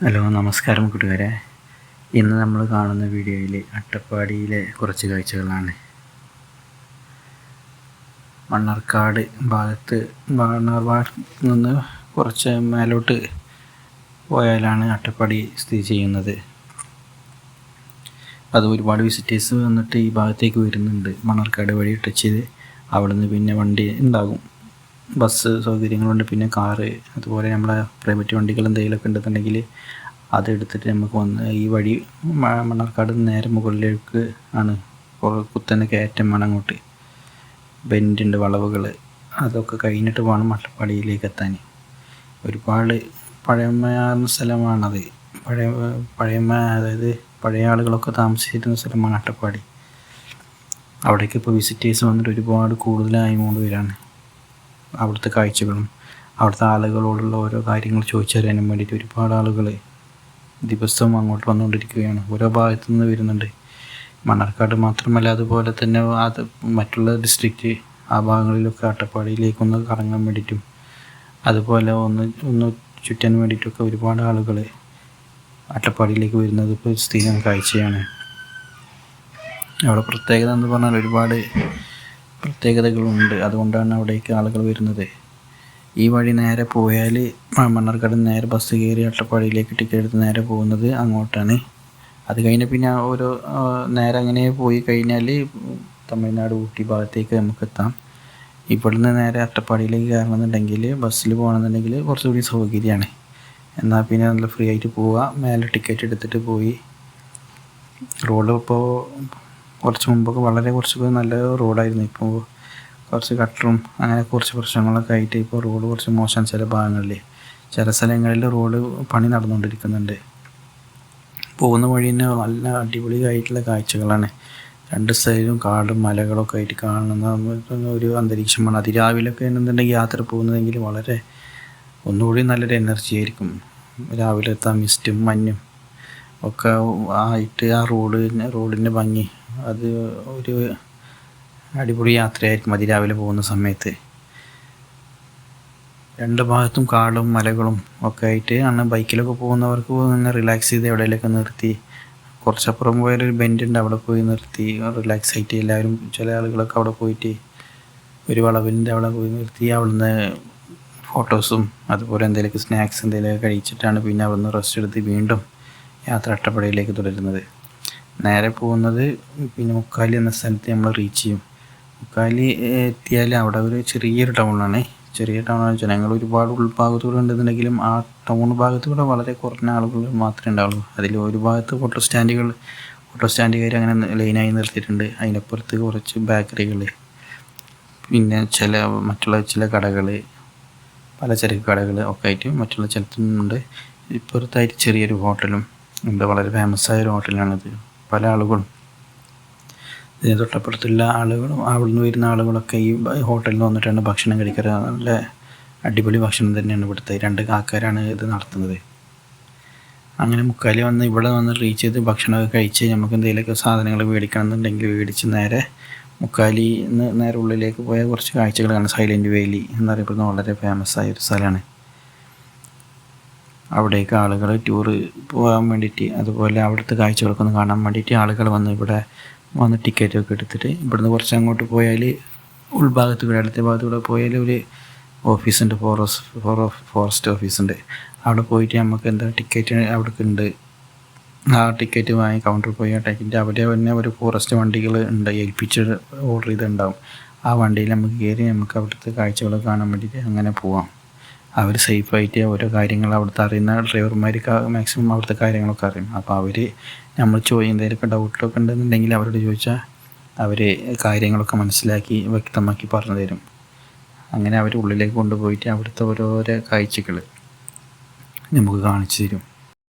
Hello നമസ്കാരം കൂട്ടുകാരെ. ഇന്ന് നമ്മൾ കാണുന്ന വീഡിയോയിൽ അട്ടപ്പാടിയിലെ കുറച്ച് കാഴ്ചകളാണ്. മണ്ണാർക്കാട് ഭാഗത്ത് മണ്ണാർവാട് നിന്ന് കുറച്ച് മേലോട്ട് പോയാലാണ് അട്ടപ്പാടി സ്ഥിതി ചെയ്യുന്നത്. അത് ഒരുപാട് വിസിറ്റേഴ്സ് വന്നിട്ട് ഈ ഭാഗത്തേക്ക് വരുന്നുണ്ട്. മണ്ണാർക്കാട് വഴി ടച്ച് ചെയ്ത് അവിടെ നിന്ന് പിന്നെ വണ്ടി ഉണ്ടാകും. ബസ് സൗകര്യങ്ങളുണ്ട്. പിന്നെ കാറ് അതുപോലെ നമ്മളെ പ്രൈവറ്റ് വണ്ടികൾ എന്തെങ്കിലുമൊക്കെ ഉണ്ടെന്നുണ്ടെങ്കിൽ അതെടുത്തിട്ട് നമുക്ക് വന്ന് ഈ വഴി മണ്ണാർക്കാട് നേരെ മുകളിലേക്ക് ആണ്. കുത്തനെ കയറ്റം വേണം അങ്ങോട്ട്. ബെൻഡുണ്ട് വളവുകൾ. അതൊക്കെ കഴിഞ്ഞിട്ട് വേണം മട്ടപ്പാടിയിലേക്ക് എത്താൻ. ഒരുപാട് പഴമയാർന്ന സ്ഥലമാണത്. പഴയ പഴയമ അതായത് പഴയ ആളുകളൊക്കെ താമസിച്ചിരുന്ന സ്ഥലമാണ് അട്ടപ്പാടി. അവിടേക്ക് ഇപ്പോൾ വിസിറ്റേഴ്സ് വന്നിട്ട് ഒരുപാട് കൂടുതലായി കൊണ്ട് വരികയാണ് അവിടുത്തെ കാഴ്ചകളും അവിടുത്തെ ആളുകളോടുള്ള ഓരോ കാര്യങ്ങൾ ചോദിച്ചറിയാനും വേണ്ടിയിട്ട് ഒരുപാട് ആളുകൾ ദിവസവും അങ്ങോട്ട് വന്നുകൊണ്ടിരിക്കുകയാണ്. ഓരോ ഭാഗത്തു നിന്ന് വരുന്നുണ്ട്. മണ്ണാർക്കാട് മാത്രമല്ല അതുപോലെ തന്നെ അത് മറ്റുള്ള ഡിസ്ട്രിക്റ്റ് ആ ഭാഗങ്ങളിലൊക്കെ അട്ടപ്പാടിയിലേക്കൊന്ന് കറങ്ങാൻ വേണ്ടിയിട്ടും അതുപോലെ ഒന്ന് ഒന്ന് ചുറ്റാൻ വേണ്ടിയിട്ടൊക്കെ ഒരുപാട് ആളുകൾ അട്ടപ്പാടിയിലേക്ക് വരുന്നത് ഇപ്പോൾ സ്ഥിരം കാഴ്ചയാണ്. അവിടെ പ്രത്യേകത എന്ന് പറഞ്ഞാൽ ഒരുപാട് പ്രത്യേകതകളുണ്ട്. അതുകൊണ്ടാണ് അവിടേക്ക് ആളുകൾ വരുന്നത്. ഈ വഴി നേരെ പോയാൽ മണ്ണാർക്കാട് നേരെ ബസ് കയറി അട്ടപ്പാടിയിലേക്ക് ടിക്കറ്റ് എടുത്ത് നേരെ പോകുന്നത് അങ്ങോട്ടാണ്. അത് കഴിഞ്ഞ് പിന്നെ ഓരോ നേരെ അങ്ങനെ പോയി കഴിഞ്ഞാൽ തമിഴ്നാട് ഊട്ടി ഭാഗത്തേക്ക് നമുക്ക് എത്താം. ഇവിടുന്ന് നേരെ അട്ടപ്പാടിയിലേക്ക് കയറണമെന്നുണ്ടെങ്കിൽ ബസ്സിൽ പോകണമെന്നുണ്ടെങ്കിൽ കുറച്ചുകൂടി സൗകര്യമാണ്. എന്നാൽ പിന്നെ നല്ല ഫ്രീ ആയിട്ട് പോവുക മേലെ ടിക്കറ്റ് എടുത്തിട്ട് പോയി. റോഡ് ഇപ്പോൾ കുറച്ച് മുമ്പൊക്കെ വളരെ കുറച്ച് നല്ല റോഡായിരുന്നു. ഇപ്പോൾ കുറച്ച് കട്ടറും അങ്ങനെ കുറച്ച് പ്രശ്നങ്ങളൊക്കെ ആയിട്ട് ഇപ്പോൾ റോഡ് കുറച്ച് മോശം ചില ഭാഗങ്ങളിൽ ചില സ്ഥലങ്ങളിൽ റോഡ് പണി നടന്നുകൊണ്ടിരിക്കുന്നുണ്ട്. പോകുന്ന വഴി തന്നെ നല്ല അടിപൊളിയായിട്ടുള്ള കാഴ്ചകളാണ്. രണ്ട് സൈഡും കാടും മലകളൊക്കെ ആയിട്ട് കാണുന്ന ഒരു അന്തരീക്ഷമാണ്. അതിരാവിലൊക്കെ എന്നുണ്ടെങ്കിൽ യാത്ര പോകുന്നതെങ്കിൽ വളരെ ഒന്നുകൂടി നല്ലൊരു എനർജി ആയിരിക്കും. രാവിലത്തെ മിസ്റ്റും മഞ്ഞും ഒക്കെ ആയിട്ട് ആ റോഡ് റോഡിന്റെ ഭംഗി അത് ഒരു അടിപൊളി യാത്രയായിരിക്കും. അതിരാവിലെ പോകുന്ന സമയത്ത്. രണ്ട് ഭാഗത്തും കാടും മലകളും ഒക്കെ ആയിട്ട് അന്ന് ബൈക്കിലൊക്കെ പോകുന്നവർക്ക് ഒന്ന് റിലാക്സ് ചെയ്ത് എവിടെയെങ്കിലൊക്കെ നിർത്തി. കുറച്ചപ്പുറം പോയാലൊരു ബെൻഡ് ഉണ്ട്. അവിടെ പോയി നിർത്തി. റിലാക്സ് ആയിട്ട് എല്ലാവരും ചില ആളുകളൊക്കെ അവിടെ പോയിട്ട് ഒരു വളവിന്റെ അവിടെ പോയി നിർത്തി. അവിടുന്ന് ഫോട്ടോസും അതുപോലെ എന്തെങ്കിലുമൊക്കെ സ്നാക്സ് എന്തെങ്കിലുമൊക്കെ കഴിച്ചിട്ടാണ് പിന്നെ അവിടുന്ന് റെസ്റ്റ് എടുത്ത് വീണ്ടും യാത്ര അട്ടപ്പടയിലേക്ക് തുടരുന്നത്. നേരെ പോകുന്നത് പിന്നെ മുക്കാലി എന്ന സ്ഥലത്ത് നമ്മൾ റീച്ച് ചെയ്യും. മുക്കാലി എത്തിയാൽ അവിടെ ഒരു ചെറിയൊരു ടൗണാണ് ചെറിയ ടൗണാണ് ജനങ്ങൾ ഒരുപാട് ഉൾഭാഗത്തൂടെ ഉണ്ടെന്നുണ്ടെങ്കിലും ആ ടൗൺ ഭാഗത്തൂടെ വളരെ കുറഞ്ഞ ആളുകൾ മാത്രമേ ഉണ്ടാവുള്ളൂ. അതിൽ ഒരു ഭാഗത്ത് ഫോട്ടോ സ്റ്റാൻഡുകൾ ഓട്ടോ സ്റ്റാൻഡുകാർ അങ്ങനെ ലൈനായി നിർത്തിയിട്ടുണ്ട്. അതിനപ്പുറത്ത് കുറച്ച് ബേക്കറികൾ പിന്നെ ചില മറ്റുള്ള ചില കടകൾ പലചരക്ക് കടകൾ ഒക്കെ ആയിട്ട് മറ്റുള്ള ചിലത്തുണ്ട് ഇപ്പുറത്തായിട്ട് ചെറിയൊരു ഹോട്ടലും ഉണ്ട് വളരെ ഫേമസ് ആയ ഒരു ഹോട്ടലാണിത് പല ആളുകളും. ഇതിന് തൊട്ടപ്പുറത്തുള്ള ആളുകളും അവിടുന്ന് വരുന്ന ആളുകളൊക്കെ ഈ ഹോട്ടലിൽ വന്നിട്ടാണ് ഭക്ഷണം കഴിക്കാറ്. നല്ല അടിപൊളി ഭക്ഷണം തന്നെയാണ് ഇവിടുത്തെ. രണ്ട് കാക്കാരാണ് ഇത് നടത്തുന്നത്. അങ്ങനെ മുക്കാലി വന്ന് ഇവിടെ വന്ന് റീച്ച് ചെയ്ത് ഭക്ഷണമൊക്കെ കഴിച്ച് നമുക്ക് എന്തെങ്കിലുമൊക്കെ സാധനങ്ങൾ മേടിക്കണം എന്നുണ്ടെങ്കിൽ മേടിച്ച് നേരെ മുക്കാലി നിന്ന് നേരെ ഉള്ളിലേക്ക് പോയ കുറച്ച് കാഴ്ചകളാണ്. സൈലന്റ് വേലി എന്നറിയപ്പെടുന്ന വളരെ ഫേമസ് ആയ ഒരു സ്ഥലമാണ്. അവിടേക്ക് ആളുകൾ ടൂർ പോകാൻ വേണ്ടിയിട്ട് അതുപോലെ അവിടുത്തെ കാഴ്ചകളൊക്കെ ഒന്ന് കാണാൻ വേണ്ടിയിട്ട് ആളുകൾ വന്ന്. ഇവിടെ വന്ന് ടിക്കറ്റൊക്കെ എടുത്തിട്ട് ഇവിടുന്ന് കുറച്ച് അങ്ങോട്ട് പോയാൽ ഉൾഭാഗത്ത് കൂടെ അടുത്ത ഭാഗത്ത് കൂടെ പോയാൽ ഒരു ഓഫീസുണ്ട് ഫോറസ്റ്റ് ഫോർ ഫോറസ്റ്റ് ഓഫീസുണ്ട് അവിടെ പോയിട്ട് നമുക്ക് എന്താ ടിക്കറ്റ് അവിടെ ഉണ്ട്. ആ ടിക്കറ്റ് വാങ്ങി കൗണ്ടറിൽ പോയി. ആ ടിക്കറ്റ് അവിടെ തന്നെ ഒരു ഫോറസ്റ്റ് വണ്ടികൾ ഉണ്ട് ഏൽപ്പിച്ച് ഓർഡർ ചെയ്തിട്ടുണ്ടാവും. ആ വണ്ടിയിൽ നമുക്ക് കയറി നമുക്ക് അവിടുത്തെ കാഴ്ചകൾ കാണാൻ വേണ്ടിയിട്ട് അങ്ങനെ പോവാം. അവർ സേഫായിട്ട് ഓരോ കാര്യങ്ങൾ അവിടുത്തെ അറിയുന്ന ഡ്രൈവർമാർക്ക് മാക്സിമം അവിടുത്തെ കാര്യങ്ങളൊക്കെ അറിയും. അപ്പോൾ അവർ നമ്മൾ ചോദ്യം എന്തെങ്കിലുമൊക്കെ ഡൗട്ടൊക്കെ ഉണ്ടെന്നുണ്ടെങ്കിൽ അവരോട് ചോദിച്ചാൽ അവർ കാര്യങ്ങളൊക്കെ മനസ്സിലാക്കി വ്യക്തമാക്കി പറഞ്ഞു തരും. അങ്ങനെ അവർ ഉള്ളിലേക്ക് കൊണ്ടുപോയിട്ട് അവിടുത്തെ ഓരോരോ കാഴ്ചകൾ നമുക്ക് കാണിച്ചു തരും.